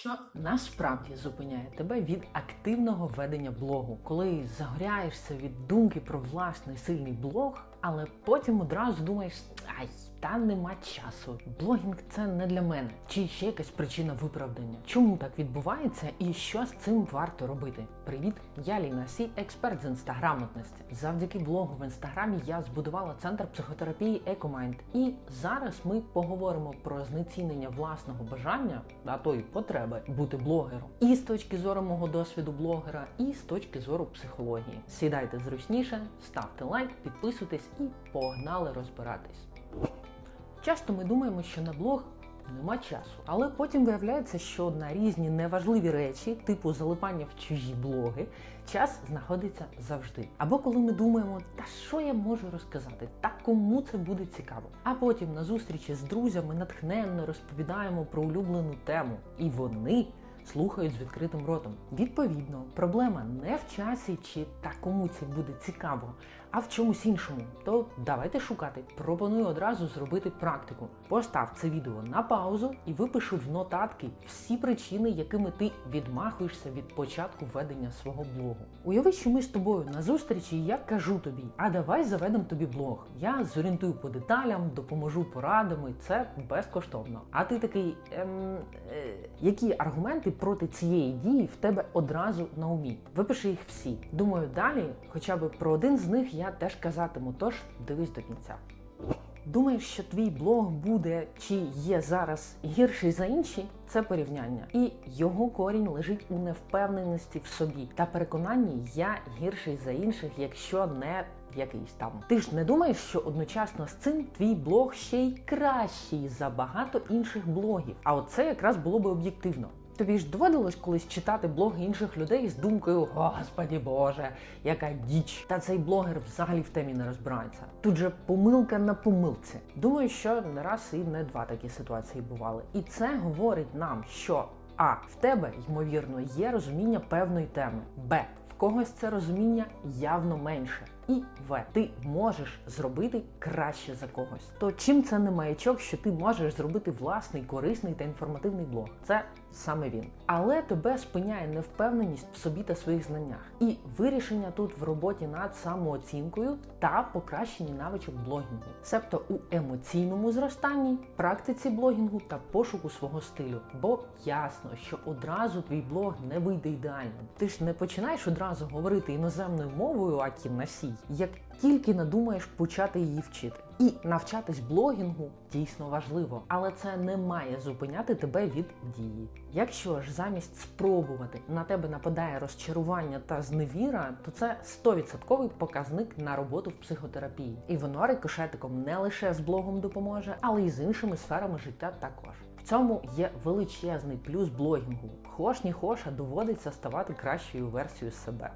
Що насправді зупиняє тебе від активного ведення блогу, коли загоряєшся від думки про власний сильний блог, але потім одразу думаєш, ай, та нема часу. Блогінг це не для мене. Чи ще якась причина виправдання? Чому так відбувається і що з цим варто робити? Привіт, я Ліна Сі, експерт з інстаграмотності. Завдяки блогу в інстаграмі я збудувала центр психотерапії EcoMind. І зараз ми поговоримо про знецінення власного бажання, а то й потреби бути блогером. І з точки зору мого досвіду блогера, і з точки зору психології. Сідайте зручніше, ставте лайк, підписуйтесь і погнали розбиратись. Часто ми думаємо, що на блог нема часу, але потім виявляється, що на різні неважливі речі, типу залипання в чужі блоги, час знаходиться завжди. Або коли ми думаємо, та що я можу розказати, та кому це буде цікаво. А потім на зустрічі з друзями натхненно розповідаємо про улюблену тему, і вони. Слухають з відкритим ротом. Відповідно, проблема не в часі чи та кому це буде цікаво, а в чомусь іншому. То давайте шукати. Пропоную одразу зробити практику. Постав це відео на паузу і випиши в нотатки всі причини, якими ти відмахуєшся від початку ведення свого блогу. Уяви, що ми з тобою на зустрічі, і я кажу тобі, а давай заведемо тобі блог. Я зорієнтую по деталям, допоможу порадами. Це безкоштовно. А ти такий, ем, е, які аргументи проти цієї дії в тебе одразу на умі? Випиши їх всі. Думаю, далі, хоча б про один з них я теж казатиму, тож дивись до кінця. Думаєш, що твій блог буде чи є зараз гірший за інші? Це порівняння, і його корінь лежить у невпевненості в собі та переконанні я гірший за інших, якщо не якийсь там. Ти ж не думаєш, що одночасно з цим твій блог ще й кращий за багато інших блогів. А оце якраз було би об'єктивно. Тобі ж доводилось колись читати блоги інших людей з думкою Господі Боже, яка діч. Та цей блогер взагалі в темі не розбирається. Тут же помилка на помилці. Думаю, що не раз і не два такі ситуації бували. І це говорить нам, що а в тебе ймовірно є розуміння певної теми, б в когось це розуміння явно менше. І В. Ти можеш зробити краще за когось. То чим це не маячок, що ти можеш зробити власний корисний та інформативний блог? Це саме він. Але тебе спиняє невпевненість в собі та своїх знаннях. І вирішення тут в роботі над самооцінкою та покращенні навичок блогінгу, себто у емоційному зростанні, практиці блогінгу та пошуку свого стилю. Бо ясно, що одразу твій блог не вийде ідеальним. Ти ж не починаєш одразу говорити іноземною мовою, акі носій, як тільки надумаєш почати її вчити. І навчатись блогінгу дійсно важливо, але це не має зупиняти тебе від дії. Якщо ж замість спробувати на тебе нападає розчарування та зневіра, то це 100% показник на роботу в психотерапії. І воно рикошетиком не лише з блогом допоможе, але й з іншими сферами життя також. В цьому є величезний плюс блогінгу. Хош ні хош, а доводиться ставати кращою версією себе.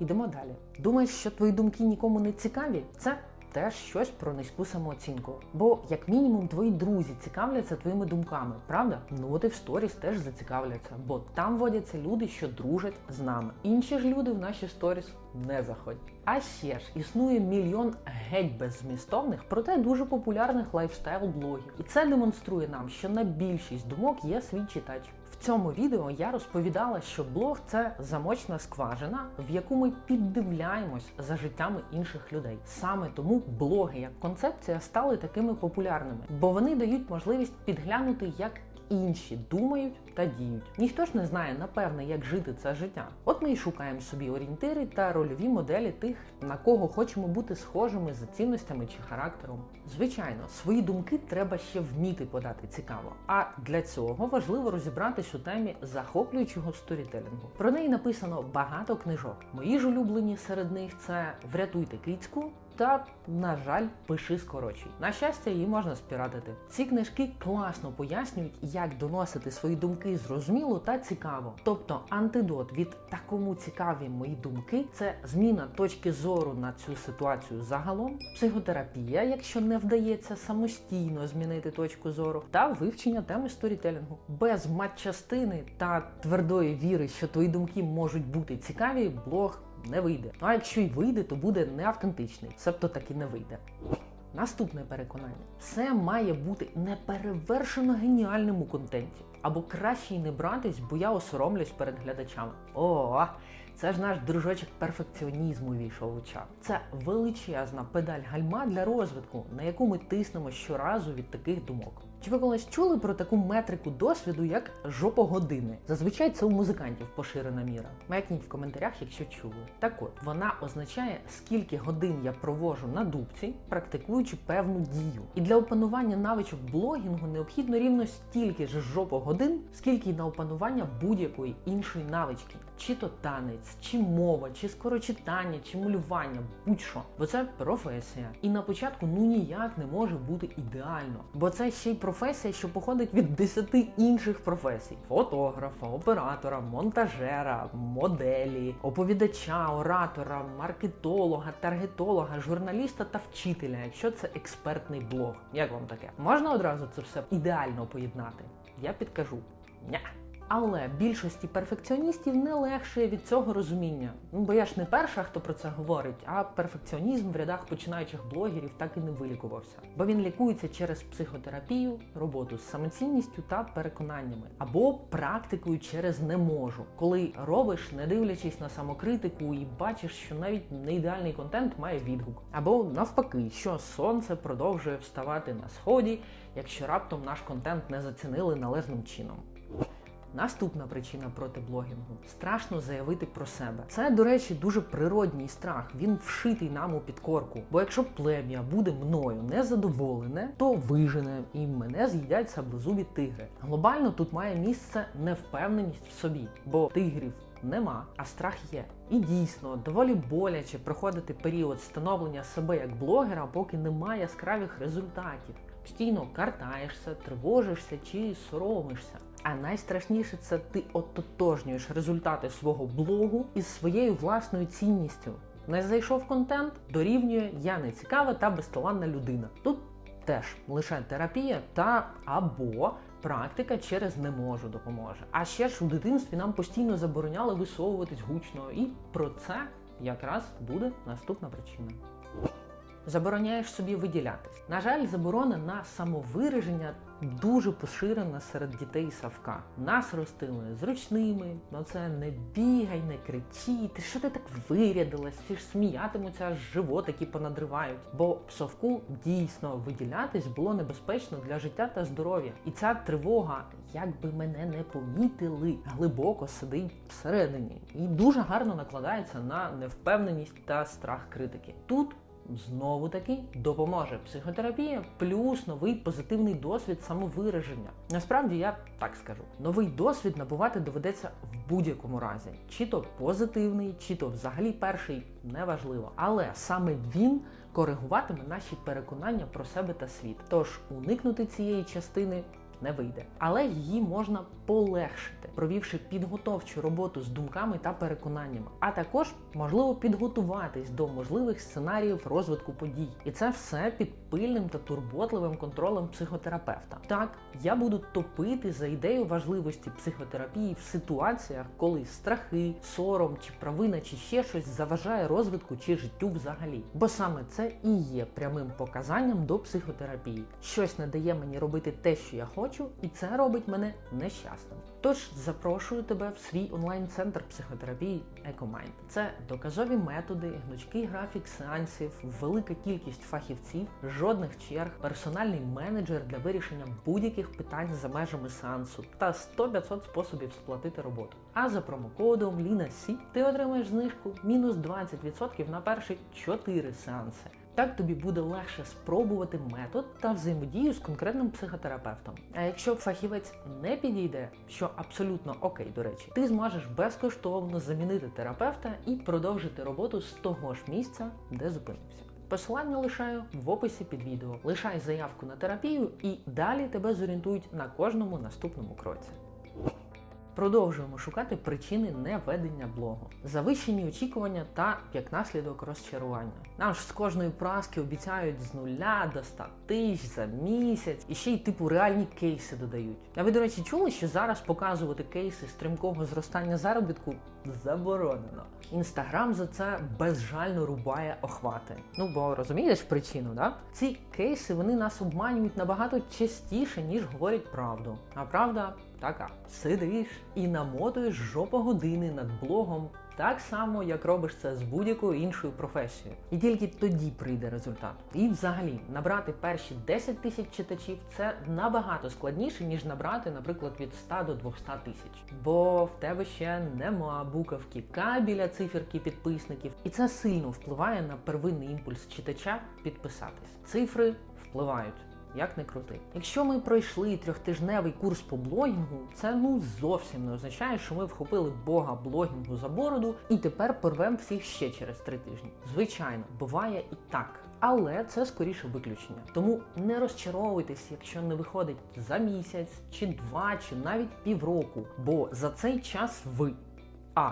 Ідемо далі. Думаєш, що твої думки нікому не цікаві? Це теж щось про низьку самооцінку. Бо, як мінімум, твої друзі цікавляться твоїми думками, правда? Ну от і в сторіс теж зацікавляться, бо там водяться люди, що дружать з нами. Інші ж люди в наші сторіс не заходять. А ще ж існує мільйон геть беззмістовних, проте дуже популярних лайфстайл-блогів. І це демонструє нам, що на більшість думок є свій читач. В цьому відео я розповідала, що блог це замочна скважина, в яку ми піддивляємось за життями інших людей. Саме тому блоги як концепція стали такими популярними, бо вони дають можливість підглянути, як інші думають та діють. Ніхто ж не знає напевне, як жити це життя. От ми й шукаємо собі орієнтири та рольові моделі тих, на кого хочемо бути схожими за цінностями чи характером. Звичайно, свої думки треба ще вміти подати цікаво. А для цього важливо розібратись у темі захоплюючого сторітелінгу. Про неї написано багато книжок. Мої ж улюблені серед них це Врятуйте кицьку. Та, на жаль, пиши скорочуй. На щастя, її можна спіратити. Ці книжки класно пояснюють, як доносити свої думки зрозуміло та цікаво. Тобто антидот від та кому цікаві мої думки це зміна точки зору на цю ситуацію загалом, психотерапія, якщо не вдається самостійно змінити точку зору, та вивчення теми сторітелінгу. Без матчастини та твердої віри, що твої думки можуть бути цікаві, блог не вийде. Ну а якщо й вийде, то буде неавтентичний, себто таки не вийде. Наступне переконання: все має бути неперевершено геніальним у контенті. Або краще й не братись, бо я осоромлюсь перед глядачами. О, це ж наш дружочок перфекціонізму війшов у чат. Це величезна педаль гальма для розвитку, на яку ми тиснемо щоразу від таких думок. Чи ви колись чули про таку метрику досвіду, як жопогодини? Зазвичай це у музикантів поширена міра. Мекніть в коментарях, якщо чули. Так от вона означає, скільки годин я провожу на дубці, практикуючи певну дію. І для опанування навичок блогінгу необхідно рівно стільки ж жопогодин, скільки й на опанування будь-якої іншої навички. Чи то танець, чи мова, чи скорочитання, чи малювання, будь-що. Бо це професія. І на початку ну ніяк не може бути ідеально. Бо це ще й професія, що походить від десяти інших професій: фотографа, оператора, монтажера, моделі, оповідача, оратора, маркетолога, таргетолога, журналіста та вчителя, якщо це експертний блог. Як вам таке? Можна одразу це все ідеально поєднати? Я підкажу. Ня. Але більшості перфекціоністів не легше від цього розуміння. Ну бо я ж не перша, хто про це говорить, а перфекціонізм в рядах починаючих блогерів так і не вилікувався. Бо він лікується через психотерапію, роботу з самоцінністю та переконаннями, або практикою через не можу, коли робиш, не дивлячись на самокритику, і бачиш, що навіть не ідеальний контент має відгук, або навпаки, що сонце продовжує вставати на сході, якщо раптом наш контент не зацінили належним чином. Наступна причина проти блогінгу страшно заявити про себе. Це, до речі, дуже природній страх. Він вшитий нам у підкорку. Бо якщо плем'я буде мною незадоволене, то вижене і мене з'їдять саблезубі тигри. Глобально тут має місце невпевненість в собі, бо тигрів. Нема, а страх є. І дійсно доволі боляче проходити період становлення себе як блогера, поки немає яскравих результатів. Постійно картаєшся, тривожишся чи соромишся. А найстрашніше це ти ототожнюєш результати свого блогу із своєю власною цінністю. Не зайшов контент, дорівнює я не цікава та безталанна людина. Тут теж лише терапія та або практика через не можу допоможе. А ще ж у дитинстві нам постійно забороняли висовуватись гучно, і про це якраз буде наступна причина. Забороняєш собі виділятись. На жаль, заборона на самовираження дуже поширена серед дітей Савка. Нас ростили зручними, ну це не бігай, не кричи, ти що ти так вирядилась? Всі ж сміятимуться, аж животики понадривають. Бо в Савку дійсно виділятись було небезпечно для життя та здоров'я. І ця тривога, як би мене не помітили, глибоко сидить всередині і дуже гарно накладається на невпевненість та страх критики. Тут Знову таки допоможе психотерапія плюс новий позитивний досвід самовираження. Насправді я так скажу: новий досвід набувати доведеться в будь-якому разі, чи то позитивний, чи то взагалі перший, неважливо. Але саме він коригуватиме наші переконання про себе та світ. Тож уникнути цієї частини. Не вийде, але її можна полегшити, провівши підготовчу роботу з думками та переконаннями, а також можливо підготуватись до можливих сценаріїв розвитку подій. І це все під пильним та турботливим контролем психотерапевта. Так, я буду топити за ідею важливості психотерапії в ситуаціях, коли страхи, сором чи провина, чи ще щось заважає розвитку чи життю взагалі. Бо саме це і є прямим показанням до психотерапії. Щось не дає мені робити те, що я хочу, і це робить мене нещасним. Тож запрошую тебе в свій онлайн-центр психотерапії EcoMind. Це доказові методи, гнучкий графік сеансів, велика кількість фахівців, жодних черг, персональний менеджер для вирішення будь-яких питань за межами сеансу та 100-500 способів сплатити роботу. А за промокодом LINASI ти отримаєш знижку мінус 20% на перші 4 сеанси. Так тобі буде легше спробувати метод та взаємодію з конкретним психотерапевтом. А якщо фахівець не підійде, що абсолютно окей, до речі, ти зможеш безкоштовно замінити терапевта і продовжити роботу з того ж місця, де зупинився. Посилання лишаю в описі під відео. Лишай заявку на терапію і далі тебе зорієнтують на кожному наступному кроці. Продовжуємо шукати причини неведення блогу, завищені очікування та як наслідок розчарування. Нам ж з кожної праски обіцяють з нуля до 100 тисяч за місяць, і ще й типу реальні кейси додають. А ви, до речі, чули, що зараз показувати кейси стрімкого зростання заробітку заборонено. Інстаграм за це безжально рубає охвати. Ну бо розумієш причину, да? Ці кейси вони нас обманюють набагато частіше, ніж говорять правду. А правда така: сидиш і намотуєш жопогодини над блогом. Так само, як робиш це з будь-якою іншою професією. І тільки тоді прийде результат. І взагалі набрати перші 10 тисяч читачів це набагато складніше, ніж набрати, наприклад, від 100 до 200 тисяч. Бо в тебе ще нема буковки К біля циферки підписників, і це сильно впливає на первинний імпульс читача підписатись. Цифри впливають. Як не крути. Якщо ми пройшли трьохтижневий курс по блогінгу, це ну зовсім не означає, що ми вхопили бога блогінгу за бороду і тепер порвемо всіх ще через три тижні. Звичайно, буває і так. Але це скоріше виключення. Тому не розчаровуйтесь, якщо не виходить за місяць, чи два, чи навіть півроку. Бо за цей час ви а.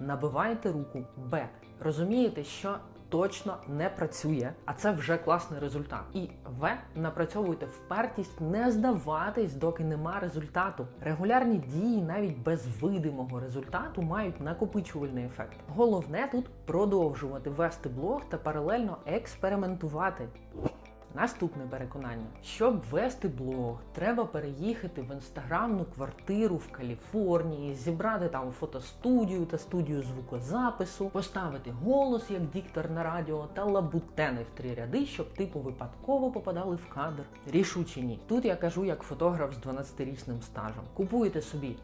Набиваєте руку, Б. Розумієте, що точно не працює, а це вже класний результат. І В. Напрацьовуйте впертість не здаватись, доки нема результату. Регулярні дії навіть без видимого результату мають накопичувальний ефект. Головне тут продовжувати вести блог та паралельно експериментувати. Наступне переконання: щоб вести блог, треба переїхати в інстаграмну квартиру в Каліфорнії, зібрати там фотостудію та студію звукозапису, поставити голос як диктор на радіо та лабутени в три ряди, щоб типу випадково попадали в кадр. Рішуче ні. Тут я кажу як фотограф з 12-річним стажем. Купуєте собі.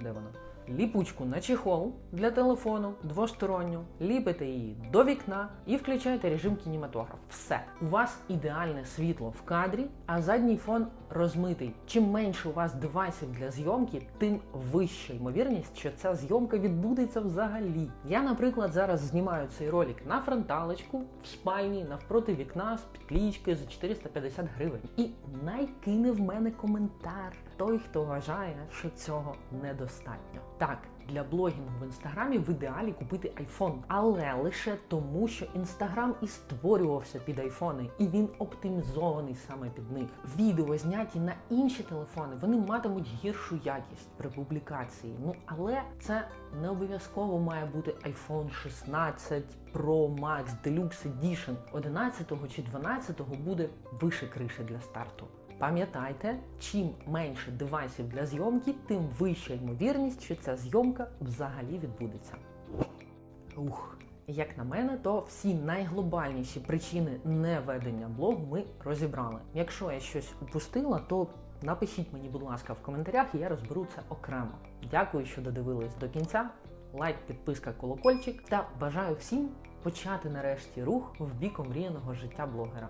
Де вона? Ліпучку на чехол для телефону двосторонню, ліпите її до вікна і включаєте режим кінематограф. Все, у вас ідеальне світло в кадрі, а задній фон розмитий. Чим менше у вас девайсів для зйомки, тим вища ймовірність, що ця зйомка відбудеться взагалі. Я, наприклад, зараз знімаю цей ролик на фронталочку в спальні навпроти вікна з підлічкою за 450 гривень. І найкине в мене коментар той, хто вважає, що цього недостатньо. Так, для блогінгу в інстаграмі в ідеалі купити айфон, але лише тому, що інстаграм і створювався під айфони, і він оптимізований саме під них. Відео зняті на інші телефони, вони матимуть гіршу якість при публікації. Ну але це не обов'язково має бути iPhone 16 Pro Max Deluxe Edition. 11 чи 12 буде вище криші для старту. Пам'ятайте, чим менше девайсів для зйомки, тим вища ймовірність, що ця зйомка взагалі відбудеться. Ух, як на мене, то всі найглобальніші причини неведення блогу ми розібрали. Якщо я щось упустила, то напишіть мені, будь ласка, в коментарях, і я розберу це окремо. Дякую, що додивились до кінця. Лайк, підписка, колокольчик та бажаю всім почати нарешті рух в бік омріяного життя блогера.